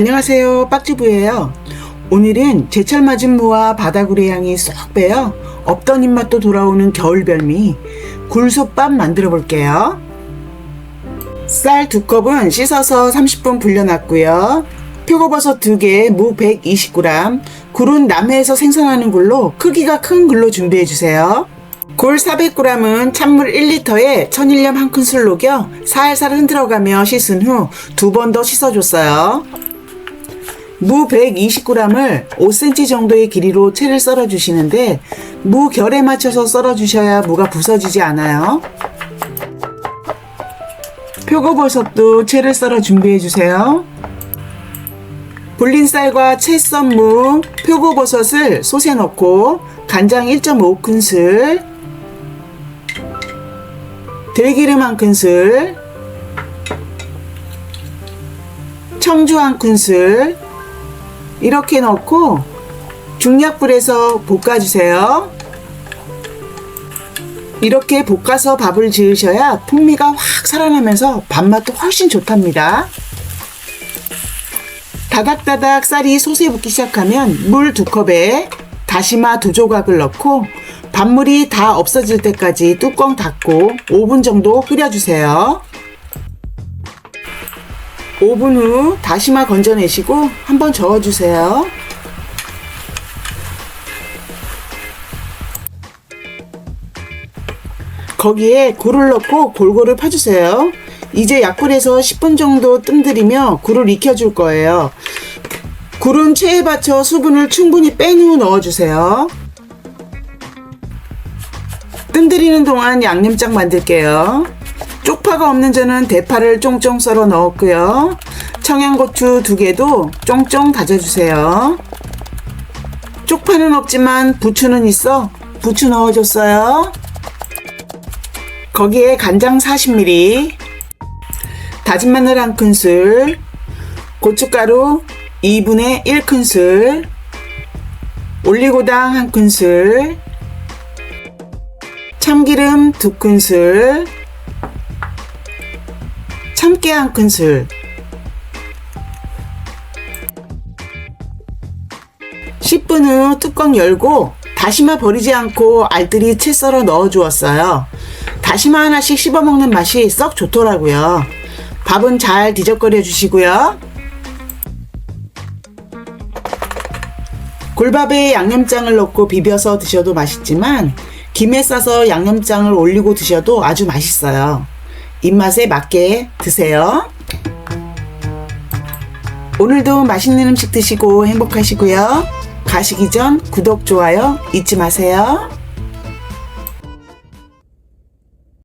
안녕하세요. 빡지부예요. 오늘은 제철 맞은 무와 바다구리 향이 쏙 배어 없던 입맛도 돌아오는 겨울 별미 굴솥밥 만들어 볼게요. 쌀 두 컵은 씻어서 30분 불려놨고요. 표고버섯 2개, 무 120g, 굴은 남해에서 생산하는 굴로 크기가 큰 굴로 준비해 주세요. 굴 400g은 찬물 1리터에 천일염 한 큰술 녹여 살살 흔들어가며 씻은 후 두 번 더 씻어줬어요. 무 120g을 5cm 정도의 길이로 채를 썰어 주시는데 무 결에 맞춰서 썰어 주셔야 무가 부서지지 않아요. 표고버섯도 채를 썰어 준비해 주세요. 불린 쌀과 채 썬 무, 표고버섯을 솥에 넣고 간장 1.5큰술, 들기름 한 큰술, 청주 한 큰술, 이렇게 넣고 중약불에서 볶아주세요. 이렇게 볶아서 밥을 지으셔야 풍미가 확 살아나면서 밥맛도 훨씬 좋답니다. 다닥다닥 쌀이 솥에 붓기 시작하면 물 두 컵에 다시마 두 조각을 넣고 밥물이 다 없어질 때까지 뚜껑 닫고 5분 정도 끓여주세요. 5분 후 다시마 건져내시고 한번 저어주세요. 거기에 굴을 넣고 골고루 펴주세요. 이제 약불에서 10분 정도 뜸들이며 굴을 익혀줄 거예요. 굴은 체에 받쳐 수분을 충분히 뺀 후 넣어주세요. 뜸들이는 동안 양념장 만들게요. 쪽파가 없는 저는 대파를 쫑쫑 썰어 넣었고요. 청양고추 두 개도 쫑쫑 다져주세요. 쪽파는 없지만 부추는 있어 부추 넣어줬어요. 거기에 간장 40ml, 다진 마늘 한 큰술, 고춧가루 2분의 1큰술, 올리고당 한 큰술, 참기름 두 큰술, 참깨 한 큰술, 10분 후 뚜껑 열고 다시마 버리지 않고 알뜰히 채 썰어 넣어 주었어요. 다시마 하나씩 씹어 먹는 맛이 썩 좋더라고요. 밥은 잘 뒤적거려 주시고요. 굴밥에 양념장을 넣고 비벼서 드셔도 맛있지만 김에 싸서 양념장을 올리고 드셔도 아주 맛있어요. 입맛에 맞게 드세요. 오늘도 맛있는 음식 드시고 행복하시고요. 가시기 전 구독, 좋아요 잊지 마세요.